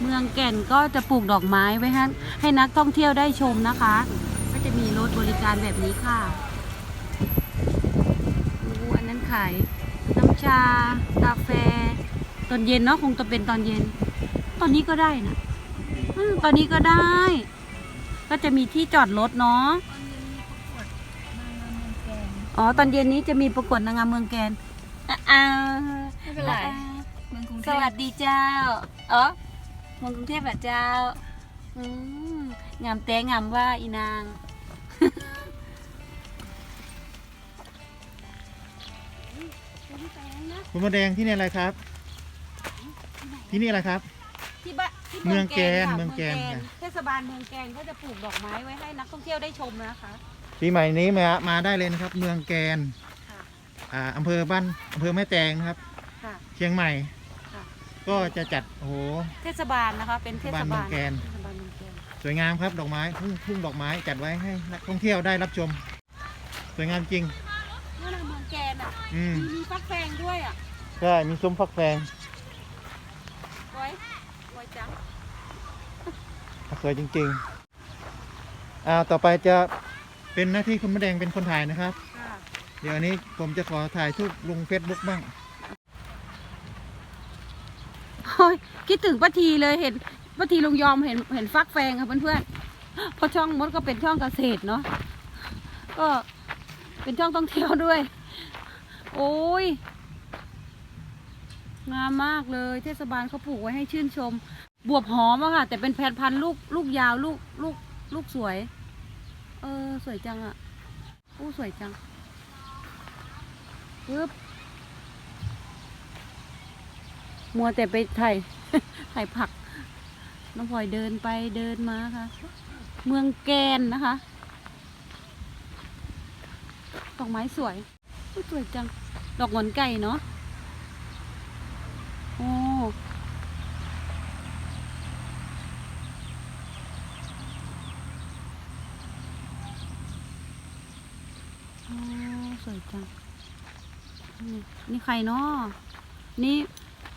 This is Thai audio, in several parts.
เมืองแก่นก็จะปลูกดอกไม้ไว้ให้ให้นักท่องเที่ยวได้ชมนะคะ ก็จะมีรถบริการแบบนี้ค่ะโอ้อันนั้นขายน้ำชา กาแฟ ตอนเย็นเนาะคงจะเป็นตอนเย็น ตอนนี้ก็ได้นะอืมตอนนี้ก็ได้ ก็จะมีที่จอดรถเนาะอ๋อ ตอนเย็นนี้จะมีประกวดนางงามเมืองแกนอะอ่าไม่เป็นไรเมืองกรุงเทสพวัสดีเจ้า เออเมืองกรุงเทพเหรอเจ้า อืมงามแต่งามว่าอีนาง คุณมดแดงที่นี่อะไรครับ ที่นี่อะไรครับ ที่บ้านที่เมืองแกนค่ะเมืองแกนค่ะเทศบาลเมืองแกนก็จะปลูกดอกไม้ไว้ให้นักท่องเที่ยวได้ชมนะคะ ปีใหม่นี้มามาได้เลยนะครับ เมืองแกนค่ะ อ่าอำเภอบ้านอำเภอแม่แตงนะครับ ค่ะ เชียงใหม่ค่ะ ก็จะจัดโอ้โห เทศบาลนะคะเป็นเทศเทศบาลเมืบาอลงแกน เทศบาลเมืองแกนสวยงามครับดอกไม้ทุ่งทุ่งดอกไม้จัดไว้ให้นักท่องเที่ยวได้รับชม สวยงามจริง นี่นะเมืองแกนอะอืมมีมีฟักแฟงด้วยอะใช่มีซุ้มฟักแฟงไว้ไว้จังสวยจริงๆอ่าต่อไปจะเป็นหน้าที่คุณมดแดงเป็นคนถ่ายนะครับ ค่ะเดี๋ยวอันนี้ผมจะขอถ่ายทุกลงเฟซบุ๊กบ้าง โอ้ ยคิดถึงป้าทีเลยเห็นป้าทีลุงยอมเห็นเห็นฟักแฟงค่ะเพื่อนๆเพราะช่องมดก็เป็นช่องเกษตรเนาะก็เป็นช่องท่องเที่ยวด้วย โอ้ยงามมากเลย เทศบาลเขาปลูกไว้ให้ชื่นชม บวบหอมอะค่ะ แต่เป็นแผ่นพันลูกลูกยาวลูกลูกลูกสวย เออ สวยจังอะอู้สวยจังปึ๊บ มัวแต่ไปถ่ายถ่ายผัก น้องพลอยเดินไปเดินมาค่ะ เมืองแกนนะคะดอกไม้สวยอุ๊ยสวยจัง ดอกหงอนไก่เนาะโอ้โอ้สวยจังนี่นี่ใครเนาะนี่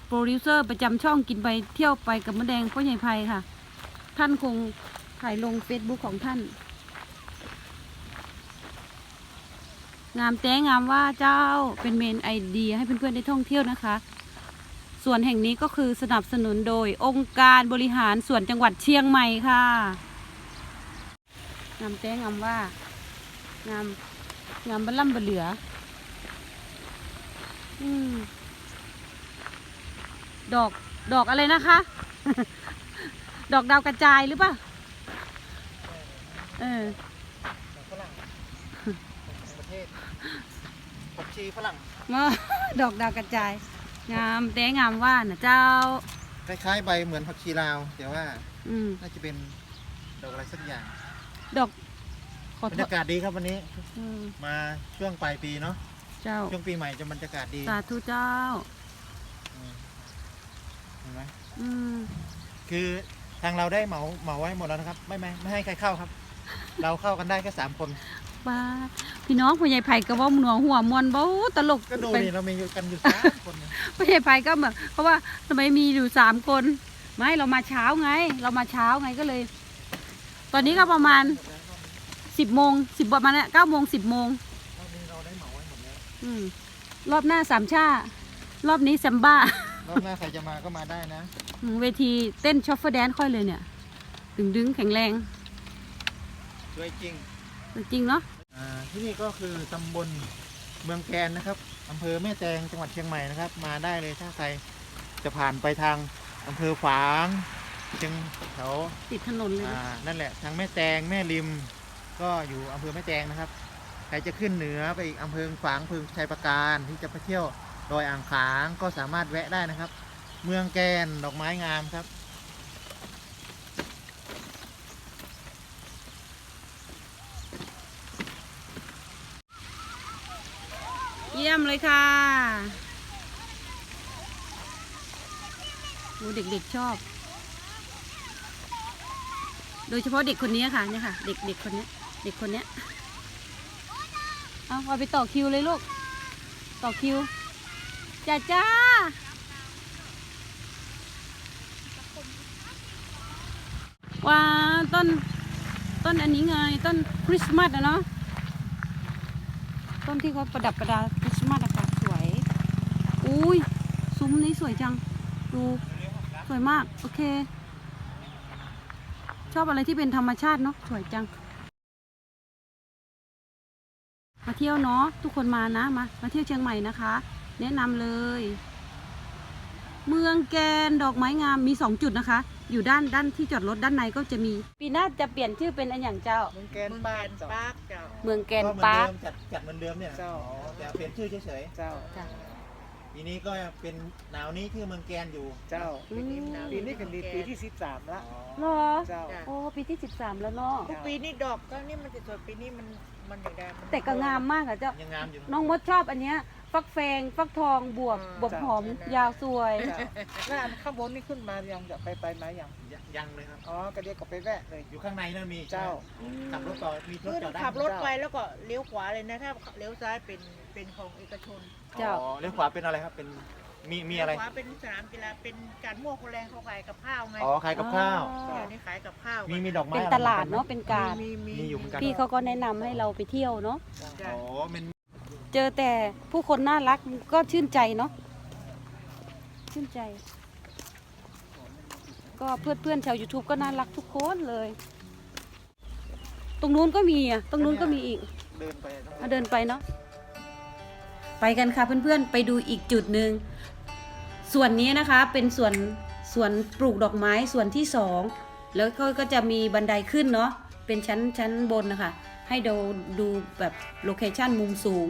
โปรดิวเซอร์ประจำช่องกินไปเที่ยวไปกับมะแดงพ่อใหญ่ไพค่ะ ท่านคงถ่ายลงเฟซบุ๊กของท่าน งามแต้งามว่าเจ้าเป็นเมนไอเดียให้เพื่อนๆได้ท่องเที่ยวนะคะ ส่วนแห่งนี้ก็คือสนับสนุนโดยองค์การบริหารส่วนจังหวัดเชียงใหม่ค่ะ งามแต้งามว่างามงามบะล่ำบเหลือ อืม ดอกดอกอะไรนะคะ ดอกดาวกระจายหรือเปล่าเออฝรั่งประเทศผักชีฝรั่งมาดอกดาวกระจาย งามแต่งามว่านะเจ้า คล้ายๆใบเหมือนผักชีลาว แต่ว่าอืมน่าจะเป็นดอกอะไรสักอย่างดอกขอบรโทรษยากาศดีครับวันนี้ อืมมาช่วงปลายปีเนาะเจ้าช่วงปีใหม่จะบรรยากาศดี สาธุเจ้าอืมเห็นไหมอืมคือทางเราได้เหมาเหมาไว้หมดแล้วนะครับ ไม่ไม่ไม่ให้ใครเข้าครับ เราเข้ากันได้แค่สามคน ป้าพี่น้องผู้ใหญ่ไผ่ก็เว่าหนัวหัวมวนเบ้าตลกก็ดูเป็นนี่เรามีอยู่กันอยู่สามคนเนี่ยผู้ใหญ่ไผ่ก็แบบเพราะว่าทำไมมีอยู่สามคนไม่เรามาเช้าไง เรามาเช้าไงก็เลย ตอนนี้ก็ประมาณสิบโมงสิบประมาณเนี้ยเก้าโมงสิบโมงรอบนี้เราได้เหมาไว้หมดแล้วอืมรอบหน้าสามชา รอบนี้แซมบ้า รอบหน้าใครจะมาก็มาได้นะอืมเวทีเต้นชอฟเฟอร์แดนค่อยเลยเนี่ย ดึงดึงๆแข็งแรงสวยจริง จริงเนาะ อ่าที่นี่ก็คือตำบลเมืองแกนนะครับอำเภอแม่แตงจังหวัดเชียงใหม่นะครับ มาได้เลยถ้าใครจะผ่านไปทางอำเภอฝางเชียงแถวติดถนนเลยอ่านะนั่นแหละทางแม่แตงแม่ริม ก็อยู่อำเภอแม่แตงนะครับ ใครจะขึ้นเหนือไปอีกอำเภอฝางอำเภอชัยประการที่จะไปเที่ยว ดอยอ่างขางก็สามารถแวะได้นะครับ เมืองแกนดอกไม้งามครับ เยี่ยมเลยค่ะโอ้เด็กๆชอบ โดยเฉพาะเด็กคนนี้ค่ะเนี่ยค่ะ เด็กเด็กคนนี้เด็กคนนี้เอาเอาไปต่อคิวเลยลูก ต่อคิว จ้าจ้าว้าต้น ต้นอันนี้ไง ต้นคริสต์มาสอะเนาะต้นที่เขาประดับประดาคริสต์มาสอะค่ะสวยอุ้ยซุ้มนี้สวยจัง ดูสวยมาก โอเค ชอบอะไรที่เป็นธรรมชาติเนาะสวยจัง มาเที่ยวเนาะทุกคนมานะมามาเที่ยวเชียงใหม่นะคะ แนะนำเลย เมืองแกนดอกไม้งามมีสองจุดนะคะ อยู่ด้านด้านที่จอดรถด้านในก็จะมี ปีหน้าจะเปลี่ยนชื่อเป็นอันอย่างเจ้าเมืองแกนเมืองบ้าแกนนเจ้าปาร์คเจ้า เมืองแกนก็เหมือนปาร์คเดิมจัดจัดเหมือนเดิมเนี่ยเจ้า อ๋อแต่เปลี่ยนชื่อเฉยเจ้า จ้ะ ๆปีนี้ก็เป็นหนาวนี้คือเมืองแกนอยู่เจ้า อืม ปีนี้เป็นปีที่สิบสามละ อ๋อเหรอเจ้า โอ้ปีที่สิบสามแล้วเนาะทุกปีนี่ดอกก็นี่มันจะสวยปีนี้มันมันอย่างใดมันแต่ก็งามมากอะเจ้า ยังงามอยู่น้องมดชอบอันเนี้ย ฟักแฟงฟักทองบวบบวบหอมยาวสวยเจ้าแล้วอันข้างบนนี่ขึ้นมายังจะไปไปไหมยังยังยังเลยครับ อ๋อก็เดียวก็ไปแวะเลย อยู่ข้างในนั่นมีเจ้าขับรถต่อมีรถคือจอดได้ขับรถไปแล้วก็เลี้ยวขวาเลยนะถ้าเลี้ยวซ้ายเป็นเป็นของเอกชนเจ้าอ๋อเลี้ยวขวาเป็นอะไรครับเป็นมีมีอะไรเลี้ยวขวาเป็นสนามกีฬาเป็นการมั่วคนแรงเขาขายกับข้าวไงอ๋อขายกับข้าวอ๋อเดี๋ยวนี้ขายกับข้าวมีมีดอกไม้เป็นตลาดเนาะเป็นการมีมีมีอยู่เหมือนกันพี่เขาก็แนะนำให้เราไปเที่ยวเนาะจ้ะอ๋อเป็น เจอแต่ผู้คนน่ารักก็ชื่นใจเนาะชื่นใจ ก็เพื่อนเพื่อนๆชาว YouTube ก็น่ารักทุกคนเลย ตรงนู้นก็มีอะตรงนู้นก็มีอีกเดินไปมาเดินไปเนาะไปกันค่ะเพื่อนๆ ไปดูอีกจุดหนึ่งส่วนนี้นะคะเป็นส่วนส่วนปลูกดอกไม้ส่วนที่สองแล้วก็ก็จะมีบันไดขึ้นเนาะเป็นชั้นชั้นบนนะคะ ให้ดูดูแบบโลเคชันมุมสูง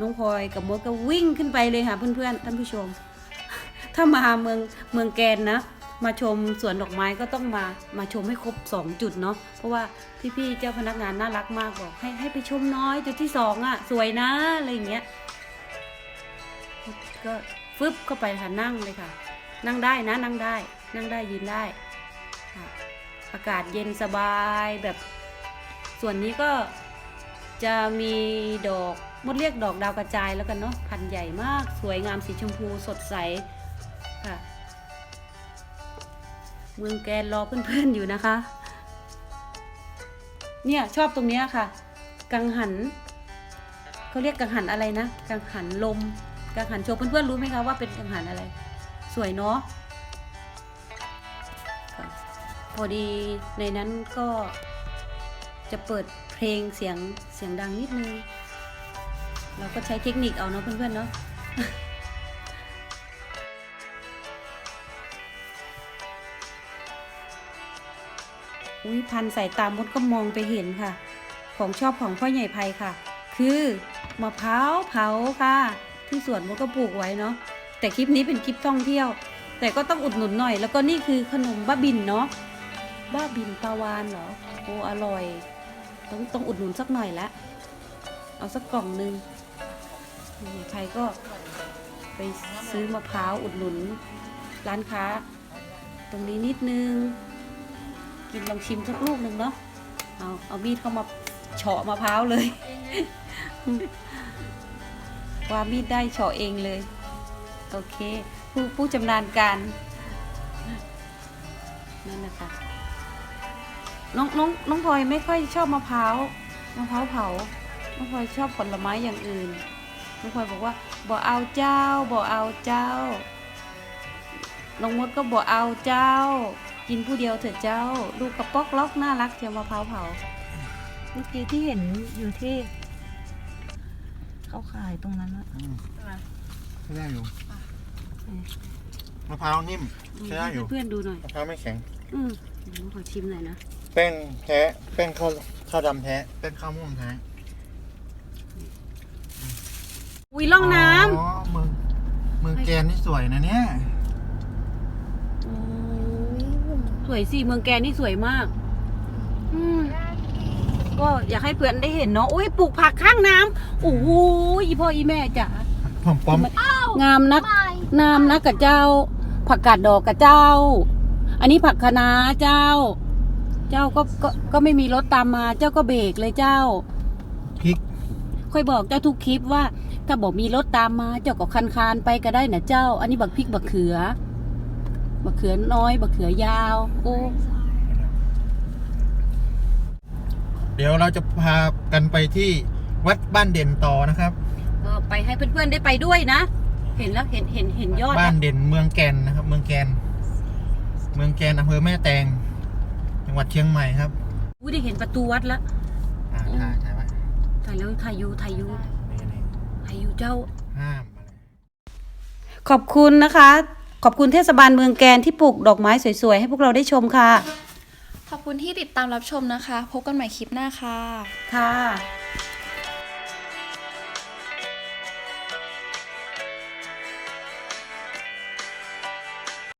น้องพลอยกับมดก็วิ่งขึ้นไปเลยค่ะเพื่อนๆท่านผู้ชม ถ้ามาเมืองเมืองแกนนะมาชมสวนดอกไม้ก็ต้องมามาชมให้ครบ 2 จุดเนาะเพราะว่าพี่ๆเจ้าพนักงานน่ารักมากบอกให้ให้ไปชมน้อยจุดที่สองอะ สวยนะอะไรอย่างเงี้ยก็ฟึบเข้าไปค่ะนั่งเลยค่ะ นั่งได้นะนั่งได้ นั่งได้ยืนได้ค่ะ อากาศเย็นสบายแบบ ส่วนนี้ก็จะมีดอกมดเรียกดอกดาวกระจายแล้วกันเนาะพันใหญ่มาก สวยงามสีชมพูสดใสค่ะ เมืองแกนรอเพื่อนๆอยู่นะคะ เนี่ยชอบตรงนี้ค่ะ กังหันเขาเรียกกังหันอะไรนะ กังหันลม กังหันโชว์เพื่อนๆรู้ไหมคะว่าเป็นกังหันอะไร สวยเนาะ อดีในนั้นก็จะเปิดเพลงเสียงเสียงดังนิดนึง เราก็ใช้เทคนิคเอาเนาะเพื่อนๆเนาะอุ้ยพันสายตามดก็มองไปเห็นค่ะ ของชอบของพ่อใหญ่ไพค่ะ คือมะพร้าวเผาค่ะ ที่สวนมดก็ปลูกไว้เนาะแต่คลิปนี้เป็นคลิปท่องเที่ยว แต่ก็ต้องอุดหนุนหน่อย แล้วก็นี่คือขนมบ้าบินเนาะ บ้าบินปลาวานเหรอ โอ้ อร่อย ต้องต้องอุดหนุนสักหน่อยละ เอาสักกล่องนึงพ่ใหญ่ไพก็ไปซื้อมะพร้าวอุดหนุน ร้านค้า ตรงนี้นิดนึง กินลองชิมสักลูกหนึ่งเนาะ เอาเอามีดเข้ามาเฉาะมะพร้าวเลย ว่ามีดได้เฉาะเองเลย โอเค ผู้ผู้ชำนาญการนั่นนะคะ น้องน้องน้องพลอยไม่ค่อยชอบมะพร้าวมะพร้าวเผา น้องพลอยชอบผลไม้อย่างอื่น น้องพลอยบอกว่าบ่เอาเจ้าบ่เอาเจ้า น้องมดก็บอกเอาเจ้า กินผู้เดียวเถอะเจ้า ลูกกระป๊อกล็อกน่ารักเจียวมะพร้าวเผา เมื่อกี้ที่เห็นอยู่ที่ เขาขายตรงนั้นอะใช้ได้อยู่มะพร้าวนิ่มใช้ได้อยู่ ให้เพื่อนๆดูหน่อยมะพร้าวไม่แข็ง อืมเดี๋ยวขอชิมหน่อยนะ แป้งแท้แป้งข้าวข้าวดำแท้แป้งข้าวม่วงแท้อุ้ยล่องน้อ๋อเมืองเมืองแกนนี่สวยนะเนี่ยำโอ้สวยสิเมืองแกนนี่สวยมาก อืมก็อยากให้เพื่อนได้เห็นเนาะอุ้ยปลูกผักข้างน้ำโอ้โหอีพ่ออีแม่จ๋าผมป้อมงามนักงามนักกับเจ้า ผักกาดดอกกับเจ้า อันนี้ผักคะน้าเจ้า เจ้าก็ก็ก็ไม่มีรถตามมา เจ้าก็เบรกเลยเจ้าพริก ค่อยบอกเจ้าทุกคลิปว่า ถ้าบอกมีรถตามมา เจ้าก็คันคานๆไปก็ได้นะเจ้า อันนี้บักพริกบักเขือบะเขือน้อยบะเขือยาวโอ้เดี๋ยวเราจะพากันไปที่วัดบ้านเด่นต่อนะครับ ก็ไปให้เพื่อนๆได้ไปด้วยนะ เห็นแล้วเห็นเห็นเห็นยอดบ้านแล้วเด่นเมืองแกนนะครับ เมืองแกน เมืองแกนอำเภอแม่แตง จังหวัดเชียงใหม่ครับอุ้ยได้เห็นประตูวัดแล้วอ่าถ่ายถ่ายไว้ถ่ายแล้วถ่ายอยูถ่ายอยูนี่นี่ถ่ายอยูเจ้าห้ามอะไรขอบคุณนะคะ ขอบคุณเทศบาลเมืองแกนที่ปลูกดอกไม้สวยๆ ให้พวกเราได้ชมค่ะ ขอบคุณที่ติดตามรับชมนะคะ พบกันใหม่คลิปหน้าค่ะ ค่ะ